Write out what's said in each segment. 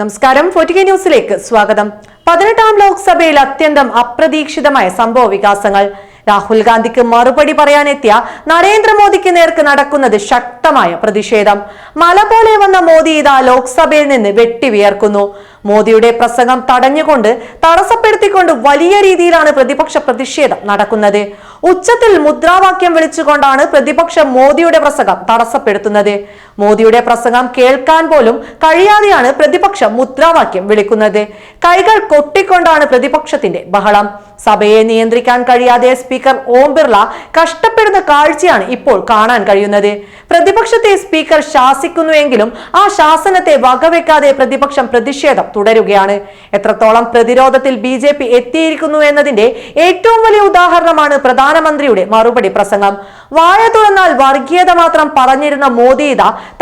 നമസ്കാരം. ഫോർട്ടിക ന്യൂസിലേക്ക് സ്വാഗതം. പതിനെട്ടാം ലോക്സഭയിൽ അത്യന്തം അപ്രതീക്ഷിതമായ സംഭവ വികാസങ്ങൾ. രാഹുൽ ഗാന്ധിക്ക് മറുപടി പറയാനെത്തിയ നരേന്ദ്രമോദിക്ക് നേർക്ക് നടക്കുന്നത് ശക്തമായ പ്രതിഷേധം. മല പോലെ വന്ന മോദി ഇതാ ലോക്സഭയിൽ നിന്ന് വെട്ടിവിയർക്കുന്നു. മോദിയുടെ പ്രസംഗം തടഞ്ഞുകൊണ്ട് തടസ്സപ്പെടുത്തിക്കൊണ്ട് വലിയ രീതിയിലാണ് പ്രതിപക്ഷ പ്രതിഷേധം നടക്കുന്നത്. ഉച്ചത്തിൽ മുദ്രാവാക്യം വിളിച്ചുകൊണ്ടാണ് പ്രതിപക്ഷം മോദിയുടെ പ്രസംഗം തടസ്സപ്പെടുത്തുന്നത്. മോദിയുടെ പ്രസംഗം കേൾക്കാൻ പോലും കഴിയാതെയാണ് പ്രതിപക്ഷം മുദ്രാവാക്യം വിളിക്കുന്നത്. കൈകൾ കൊട്ടിക്കൊണ്ടാണ് പ്രതിപക്ഷത്തിന്റെ ബഹളം. സഭയെ നിയന്ത്രിക്കാൻ കഴിയാതെ സ്പീക്കർ ഓം ബിർള കഷ്ടപ്പെടുന്ന കാഴ്ചയാണ് ഇപ്പോൾ കാണാൻ കഴിയുന്നത്. പ്രതിപക്ഷത്തെ സ്പീക്കർ ശാസിക്കുന്നുവെങ്കിലും ആ ശാസനത്തെ വകവെക്കാതെ പ്രതിപക്ഷം പ്രതിഷേധം തുടരുകയാണ്. എത്രത്തോളം പ്രതിരോധത്തിൽ ബി ജെ പി എത്തിയിരിക്കുന്നു എന്നതിന്റെ ഏറ്റവും വലിയ ഉദാഹരണമാണ് പ്രധാനമന്ത്രിയുടെ മറുപടി പ്രസംഗം. വായ തുറന്നാൽ വർഗീയത മാത്രം പറഞ്ഞിരുന്ന മോദി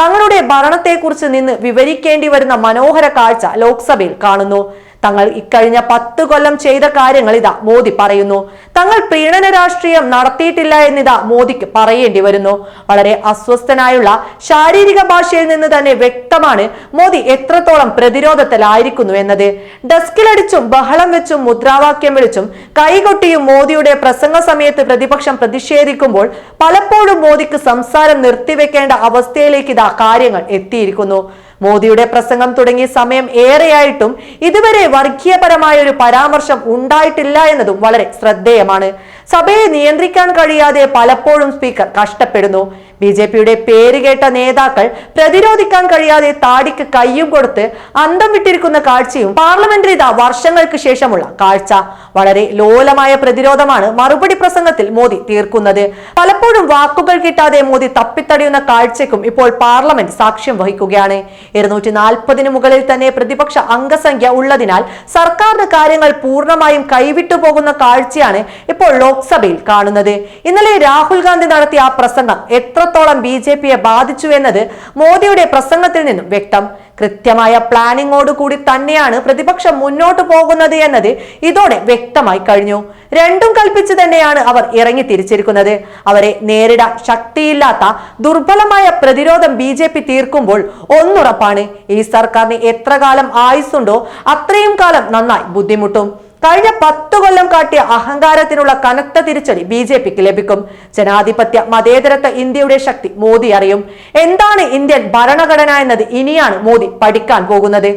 തങ്ങളുടെ ഭരണത്തെക്കുറിച്ച് നിന്ന് വിവരിക്കേണ്ടി വരുന്ന മനോഹര കാഴ്ച ലോക്സഭയിൽ കാണുന്നു. തങ്ങൾ ഇക്കഴിഞ്ഞ പത്ത് കൊല്ലം ചെയ്ത കാര്യങ്ങൾ ഇതാ മോദി പറയുന്നു. തങ്ങൾ പ്രീണന രാഷ്ട്രീയം നടത്തിയിട്ടില്ല എന്നിതാ മോദിക്ക് പറയേണ്ടി വരുന്നു. വളരെ അസ്വസ്ഥനായുള്ള ശാരീരിക ഭാഷയിൽ നിന്ന് തന്നെ വ്യക്തമാണ് മോദി എത്രത്തോളം പ്രതിരോധത്തിലായിരിക്കുന്നു എന്നത്. ഡെസ്കിലടിച്ചും ബഹളം വെച്ചും മുദ്രാവാക്യം വിളിച്ചും കൈകൊട്ടിയും മോദിയുടെ പ്രസംഗ സമയത്ത് പ്രതിപക്ഷം പ്രതിഷേധിക്കുമ്പോൾ പലപ്പോഴും മോദിക്ക് സംസാരം നിർത്തിവെക്കേണ്ട അവസ്ഥയിലേക്ക് ഇതാ കാര്യങ്ങൾ എത്തിയിരിക്കുന്നു. മോദിയുടെ പ്രസംഗം തുടങ്ങിയ സമയം ഏറെയായിട്ടും ഇതുവരെ വർഗീയപരമായ ഒരു പരാമർശം ഉണ്ടായിട്ടില്ല എന്നതും വളരെ ശ്രദ്ധേയമാണ്. സഭയെ നിയന്ത്രിക്കാൻ കഴിയാതെ പലപ്പോഴും സ്പീക്കർ കഷ്ടപ്പെടുന്നു. ബി ജെ പിയുടെ പേര് കേട്ട നേതാക്കൾ പ്രതിരോധിക്കാൻ കഴിയാതെ താടിക്ക് കയ്യും കൊടുത്ത് അന്തം വിട്ടിരിക്കുന്ന കാഴ്ചയും പാർലമെന്ററി ഇതാ വർഷങ്ങൾക്ക് ശേഷമുള്ള കാഴ്ച. വളരെ ലോലമായ പ്രതിരോധമാണ് മറുപടി പ്രസംഗത്തിൽ മോദി തീർക്കുന്നത്. പലപ്പോഴും വാക്കുകൾ കിട്ടാതെ മോദി തപ്പിത്തടിയുന്ന കാഴ്ചയ്ക്കും ഇപ്പോൾ പാർലമെന്റ് സാക്ഷ്യം വഹിക്കുകയാണ്. ഇരുന്നൂറ്റി നാൽപ്പതിന് മുകളിൽ തന്നെ പ്രതിപക്ഷ അംഗസംഖ്യ ഉള്ളതിനാൽ സർക്കാരിന് കാര്യങ്ങൾ പൂർണമായും കൈവിട്ടു പോകുന്ന കാഴ്ചയാണ് ഇപ്പോൾ ലോക്സഭയിൽ കാണുന്നത്. ഇന്നലെ രാഹുൽ ഗാന്ധി നടത്തിയ ആ പ്രസംഗം എത്രത്തോളം ബി ജെ പിയെ ബാധിച്ചു എന്നത് മോദിയുടെ പ്രസംഗത്തിൽ നിന്നും വ്യക്തം. കൃത്യമായ പ്ലാനിങ്ങോട് കൂടി തന്നെയാണ് പ്രതിപക്ഷം മുന്നോട്ട് പോകുന്നത് എന്നത് ഇതോടെ വ്യക്തമായി കഴിഞ്ഞു. രണ്ടും കൽപ്പിച്ചു തന്നെയാണ് അവർ ഇറങ്ങി തിരിച്ചിരിക്കുന്നത്. അവരെ നേരിടാൻ ശക്തിയില്ലാത്ത ദുർബലമായ പ്രതിരോധം ബി ജെ പി തീർക്കുമ്പോൾ ഒന്നുറപ്പാണ്. ഈ സർക്കാരിന് എത്ര കാലം ആയുസ്സുണ്ടോ അത്രയും കാലം നന്നായി ബുദ്ധിമുട്ടും. കഴിഞ്ഞ പത്തു കൊല്ലം കാട്ടിയ അഹങ്കാരത്തിനുള്ള കനത്ത തിരിച്ചടി ബി ജെ പിക്ക് ലഭിക്കും. ജനാധിപത്യ മതേതരത്വ ഇന്ത്യയുടെ ശക്തി മോദി അറിയും. എന്താണ് ഇന്ത്യൻ ഭരണഘടന എന്നത് ഇനിയാണ് മോദി പഠിക്കാൻ പോകുന്നത്?